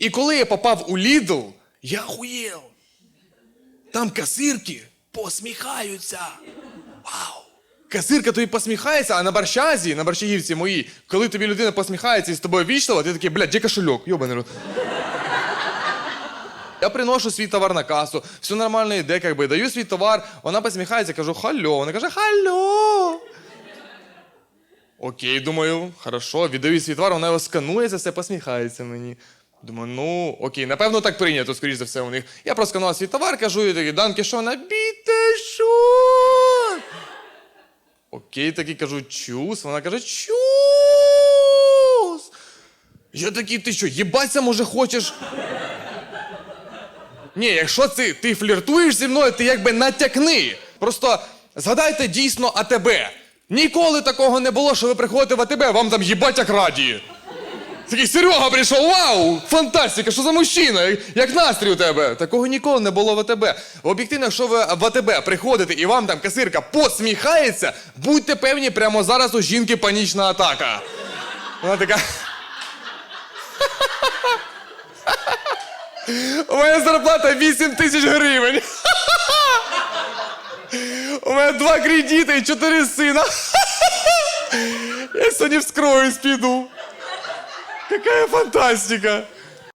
І коли я попав у Lidl, я охуєв. Там касирки посміхаються. Вау! Касирка тобі посміхається, а на борщазі, на борщагівці моїй, коли тобі людина посміхається і з тобою вічливо, ти такий, блядь, де кошельок? Йобаний рот. Я приношу свій товар на касу, все нормально йде, как би, даю свій товар, вона посміхається, кажу хальо. Вона каже, хальо. Окей, думаю, хорошо, віддаю свій товар, вона його сканує, за все посміхається мені. Думаю, ну окей, напевно, так прийнято, скоріш за все, у них. Я просканував свій товар, кажу, і такий, данки, що набійте, що? Окей, такий кажу, чус. Вона каже, чус. Я такий, ти що, їбаться, може, хочеш? Ні, якщо ти, ти фліртуєш зі мною, ти якби натякни. Просто згадайте дійсно АТБ. Ніколи такого не було, що ви приходите в АТБ, вам там їбать як раді. Такий Серега прийшов, вау! Фантастика, що за мужчина? Як настрій у тебе? Такого ніколи не було в АТБ. Об'єктивно, якщо ви в АТБ приходите і вам там касирка посміхається, будьте певні, прямо зараз у жінки панічна атака. Вона така. У мене зарплата 8 тисяч гривень. У мене два кредити і чотири сина. Я сьогодні вскроюсь піду. Какая фантастика!